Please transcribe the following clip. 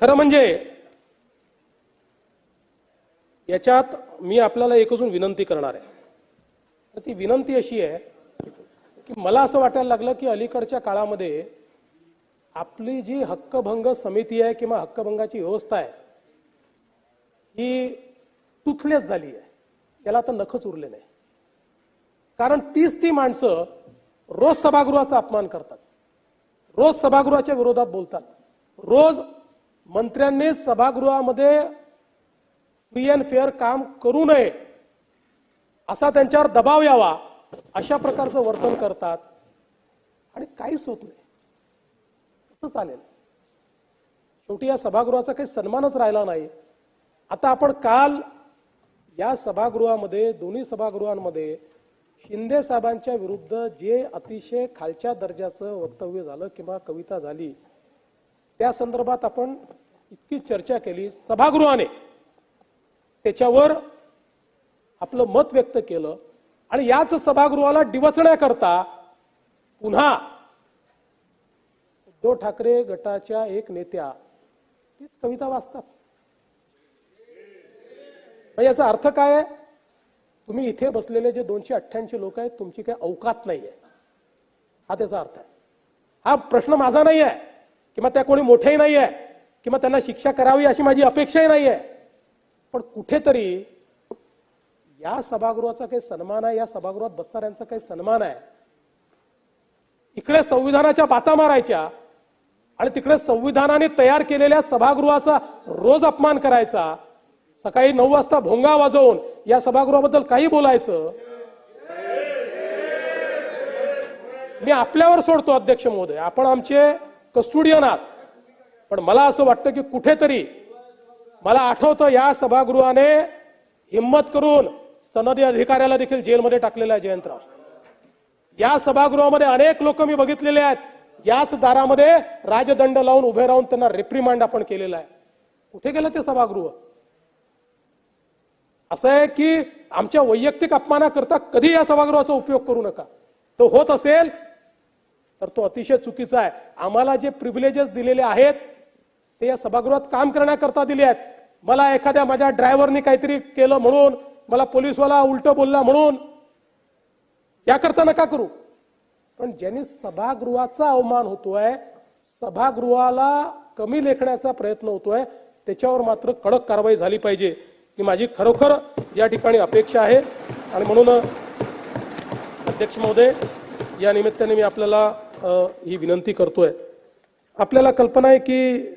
खरं म्हणजे याच्यात मी आपल्याला एक अजून विनंती करणार आहे. ती विनंती अशी आहे की मला असं वाटायला लागलं की अलीकडच्या काळामध्ये आपली जी हक्कभंग समिती आहे किंवा हक्कभंगाची व्यवस्था आहे ही तुथलेच झाली आहे. त्याला आता नखच उरले नाही. कारण तीच ती माणसं रोज सभागृहाचा अपमान करतात. रोज सभागृहाच्या विरोधात बोलतात. रोज मंत्र्यांनी सभागृहामध्ये फ्री अँड फेअर काम करू नये असा त्यांच्यावर दबाव यावा अशा प्रकारचं वर्तन करतात. आणि काहीच होत नाही. कसं चालेल. शेवटी या सभागृहाचा काही सन्मानच राहिला नाही. आता आपण काल या सभागृहामध्ये दोन्ही सभागृहांमध्ये शिंदे साहेबांच्या विरुद्ध जे अतिशय खालच्या दर्जाचं वक्तव्य झालं किंवा कविता झाली त्या संदर्भात आपण इतकी चर्चा केली. सभागृहाने. त्याच्यावर आपलं मत व्यक्त केलं. आणि याच सभागृहाला डिवचण्याकरता पुन्हा उद्धव ठाकरे गटाच्या एक नेत्या तीच कविता वाचतात. याचा अर्थ काय आहे? तुम्ही इथे बसलेले जे दोनशे अठ्ठ्याऐंशी लोक आहेत तुमची काही अवकात नाही आहे हा त्याचा अर्थ आहे. हा प्रश्न माझा नाही आहे किंवा त्या कोणी मोठेही नाही आहे किंवा त्यांना शिक्षा करावी अशी माझी अपेक्षाही नाही आहे पण कुठेतरी या सभागृहाचा काही सन्मान आहे या सभागृहात बसणाऱ्यांचा काही सन्मान आहे. इकडे संविधानाच्या बाता मारायच्या आणि तिकडे संविधानाने तयार केलेल्या सभागृहाचा रोज अपमान करायचा. सकाळी नऊ वाजता भोंगा वाजवून या सभागृहाबद्दल काही बोलायचं? मी आपल्यावर सोडतो अध्यक्ष महोदय. आपण आमचे कस्टुडियन आहात. पण मला असं वाटतं की कुठेतरी मला आठवतं या सभागृहाने हिम्मत करून सनदी अधिकाऱ्याला देखील जेलमध्ये टाकलेला आहे जयंतराव. या सभागृहामध्ये अनेक लोक मी बघितलेले आहेत. याच दारामध्ये राजदंड लावून उभे राहून त्यांना रिप्रिमांड आपण केलेला आहे. कुठे गेलं ते सभागृह? असं आहे की आमच्या वैयक्तिक अपमानाकरता कधी या सभागृहाचा उपयोग करू नका. तो होत असेल तर तो अतिशय चुकीचा आहे. आम्हाला जे प्रिव्हिलेजेस दिलेले आहेत ते या सभागृहात काम करण्याकरता दिले आहेत. मला एखाद्या माझ्या ड्रायव्हरनी काहीतरी केलं म्हणून मला पोलीसवाला उलट बोलला म्हणून याकरता नका करू. पण ज्यांनी सभागृहाचा अवमान होतोय सभागृहाला कमी लेखण्याचा प्रयत्न होतोय त्याच्यावर मात्र कडक कारवाई झाली पाहिजे. ही माझी खरोखर या ठिकाणी अपेक्षा आहे. आणि म्हणून अध्यक्ष महोदय या निमित्ताने मी आपल्याला ही विनंती करतोय. आपल्याला कल्पना आहे की